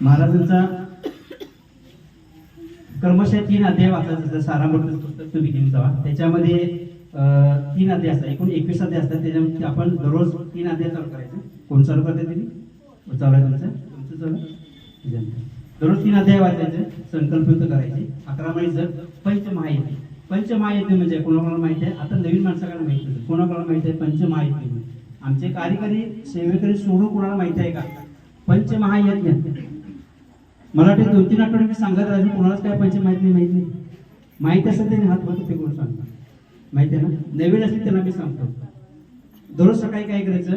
महाराजांचा कर्मशः तीन अध्याय वाचायचं सारा मोठं पुस्तक तुम्ही घेऊन जावा. त्याच्यामध्ये तीन अध्याय असतात. एकूण एकवीस अध्याय असतात. त्याच्यामध्ये आपण दररोज तीन अध्याय चालू करायचं. कोण चालू करते तुम्ही चालू आहे तुमचं? तुमचं चालू दररोज तीन अध्याय वाचायचे. संकल्पित करायचे. अकरा महिने पंचमहायुती पंचमहायुती म्हणजे कोणाकोणाला माहिती आहे? आता नवीन माणसाकडे माहिती आहे कोणाकोणाला माहिती आहे? पंचमहायुती म्हणजे. आमचे कार्यकारी सेवेकरी सोडून कोणाला माहिती आहे का? पंचमहायज्ञ. मला वाटतं दोन तीन आठवडे मी सांगत राहिलो कोणालाच काय पाहिजे माहीत नाही माहिती नाही. माहीत असेल त्यांनी हात वर फेकून सांगतात. माहिती आहे ना? नवीन असेल त्यांना मी सांगतो. दररोज सकाळी काय करायचं?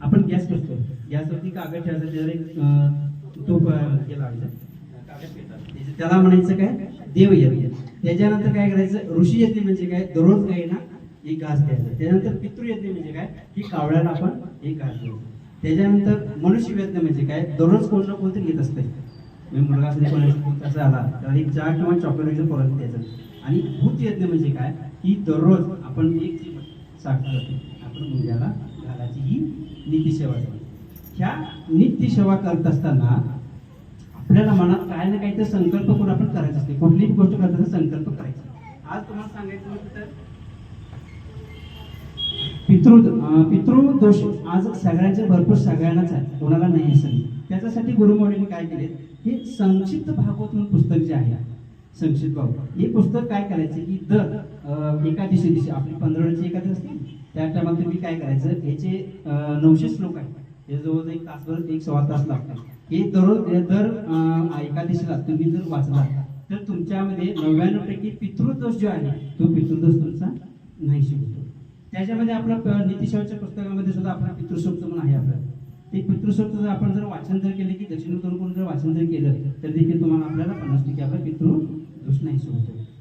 आपण गॅस करतो. गॅसवरती कागद ठेवायचा त्याला एक तूप हे लावायचं. कागद त्याला म्हणायचं काय? देव यज्ञ त्याच्यानंतर काय करायचं? ऋषी यज्ञ म्हणजे काय? दररोज काय ना? एक घास द्यायचं त्याच्यानंतर पितृ यज्ञ म्हणजे काय? की कावळ्याला आपण एक घास द्यायचं त्याच्यानंतर मनुष्य यज्ञ म्हणजे काय? दररोज कोण ना कोणतरी येत असतं मी मुलगा असले कोणाचा कसा आला तर एक चहा किंवा चॉकलेटचं परत द्यायचं आणि भूत यज्ञ म्हणजे काय? की दररोज आपण एक जी साखर आपण मुलग्याला घालायची ही नीतिसेवा ह्या नित्यसेवा करत असताना आपल्याला मनात काय ना काही तर संकल्प करून आपण करायचा असते. कुठलीही गोष्ट करताना संकल्प करायचा. आज तुम्हाला सांगायचं तर पितृ पितृदोष आज सगळ्यांचे भरपूर सगळ्यांनाच आहे. कोणाला नाही असं नाही. त्याच्यासाठी गुरुमौलीने काय केले? हे संक्षिप्त भागवत म्हणून पुस्तक जे आहे संक्षिप्त भागवत हे पुस्तक काय करायचं की दर एकादशी दिवशी आपली पंधराची एकादशी असते त्या टायमाला तुम्ही काय करायचं? ह्याचे नऊशे श्लोक आहे हे जवळजवळ एक तासभर एक सव्वा तास लागतात. हे दररोज दर एकादशीला तुम्ही जर वाचला तर तुमच्यामध्ये नव्याण्णव टक्के पितृदोष जो आहे तो पितृदोष तुमचा नाही शिकतो. त्याच्यामध्ये आपलं प- पुस्तकामध्ये सुद्धा आपला पितृसोक्त म्हणून आहे आपलं. ते पितृसोक्त जर आपण जर वाचन जर केले की दक्षिणेतून कोण जर वाचन जर केलं तर देखील तुम्हाला आपल्याला पन्नास टक्के आपला पितृ दोष नाही होतो